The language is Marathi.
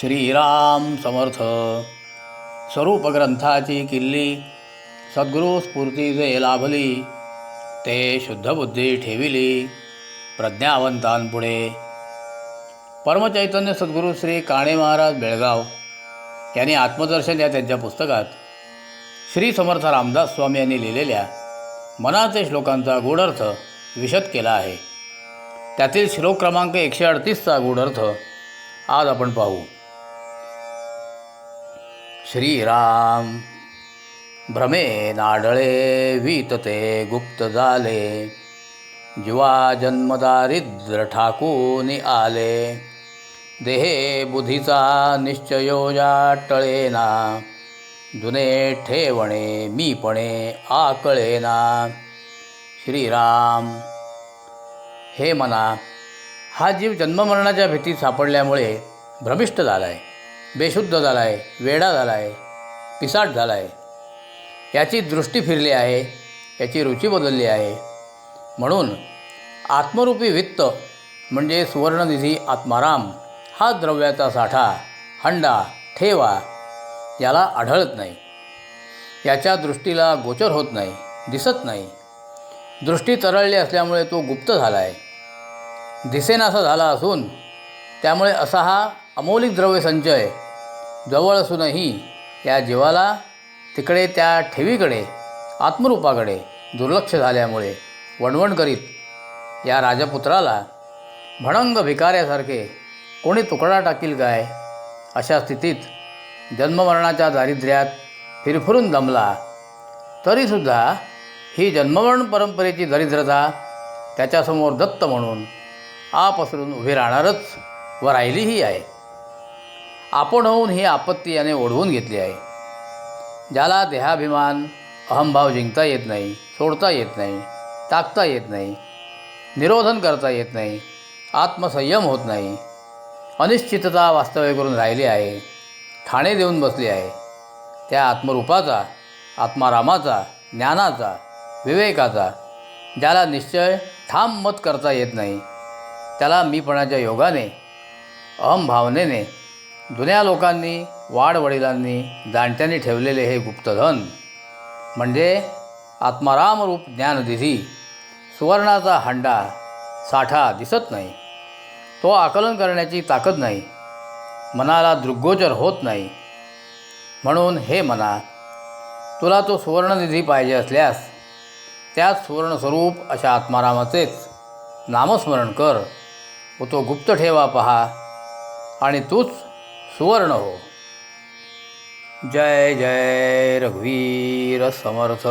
श्रीराम समर्थ। स्वरूप ग्रंथाची किल्ली सद्गुरू स्फूर्ती जे लाभली ते शुद्धबुद्धी ठेविली प्रज्ञावंतांपुढे परमचैतन्य सद्गुरू श्री काणे महाराज बेळगाव यांनी आत्मदर्शन या त्यांच्या पुस्तकात श्री समर्थ रामदास स्वामी यांनी लिहिलेल्या मनाचे श्लोकांचा गूढर्थ विशद केला आहे. त्यातील श्लोक क्रमांक एकशे अडतीसचा गूढर्थ आज आपण पाहू. श्रीराम। भ्रमे नाडळे वीतते गुप्त झाले जीवा जन्मदारिद्र ठाकून आले। देहे बुधीचा निश्चयोजा टळेना। जुने ठेवणे मीपणे आकळेना। श्रीराम। हे मना हा जीव जन्ममरणाच्या भीतीत सापडल्यामुळे भ्रमिष्ट झाला आहे बेशुद्ध झाला आहे वेडा झाला आहे पिसाट झाला आहे याची दृष्टी फिरली आहे याची रुची बदलली आहे. म्हणून आत्मरूपी वित्त म्हणजे सुवर्णनिधी आत्माराम हा द्रव्याचा साठा हंडा ठेवा याला आढळत नाही. याच्या दृष्टीला गोचर होत नाही दिसत नाही. दृष्टी तरळली असल्यामुळे तो गुप्त झाला आहे दिसेनासा झाला असून त्यामुळे असा हा अमौलिक द्रव्य संचय जवळ असूनही या जीवाला तिकडे त्या ठेवीकडे आत्मरूपाकडे दुर्लक्ष झाल्यामुळे वणवण करीत या राजपुत्राला भणंग भिकाऱ्यासारखे कोणी तुकडा टाकील काय? अशा स्थितीत जन्ममरणाच्या दारिद्र्यात फिरफिरून दमला. तरीसुद्धा ही जन्मवर्ण परंपरेची दरिद्रता त्याच्यासमोर दत्त म्हणून आपसरून उभी राहणारच व राहिलीही आहे. आपण होऊन ही आपत्ती याने ओढवून घेतली आहे. ज्याला देहाभिमान अहंभाव जिंकता येत नाही सोडता येत नाही टाकता येत नाही निरोधन करता येत नाही आत्मसंयम होत नाही अनिश्चितता वास्तव्य करून राहिली आहे ठाणे देऊन बसली आहे त्या आत्मरूपाचा आत्मारामाचा ज्ञानाचा विवेकाचा ज्याला निश्चय ठाम मत करता येत नाही त्याला मीपणाच्या योगाने अहमभावनेने जुन्या लोकांनी वाडवडिलांनी जाणत्यांनी ठेवलेले हे गुप्तधन म्हणजे आत्माराम रूप ज्ञाननिधी सुवर्णाचा हंडा साठा दिसत नाही. तो आकलन करण्याची ताकद नाही. मनाला दृग्गोचर होत नाही. म्हणून हे मना तुला तो सुवर्णनिधी पाहिजे असल्यास त्याच सुवर्णस्वरूप अशा आत्मारामाचेच नामस्मरण कर व तो गुप्त ठेवा पहा आणि तूच सुवर्ण हो. जय जय रघुवीर समर्थ.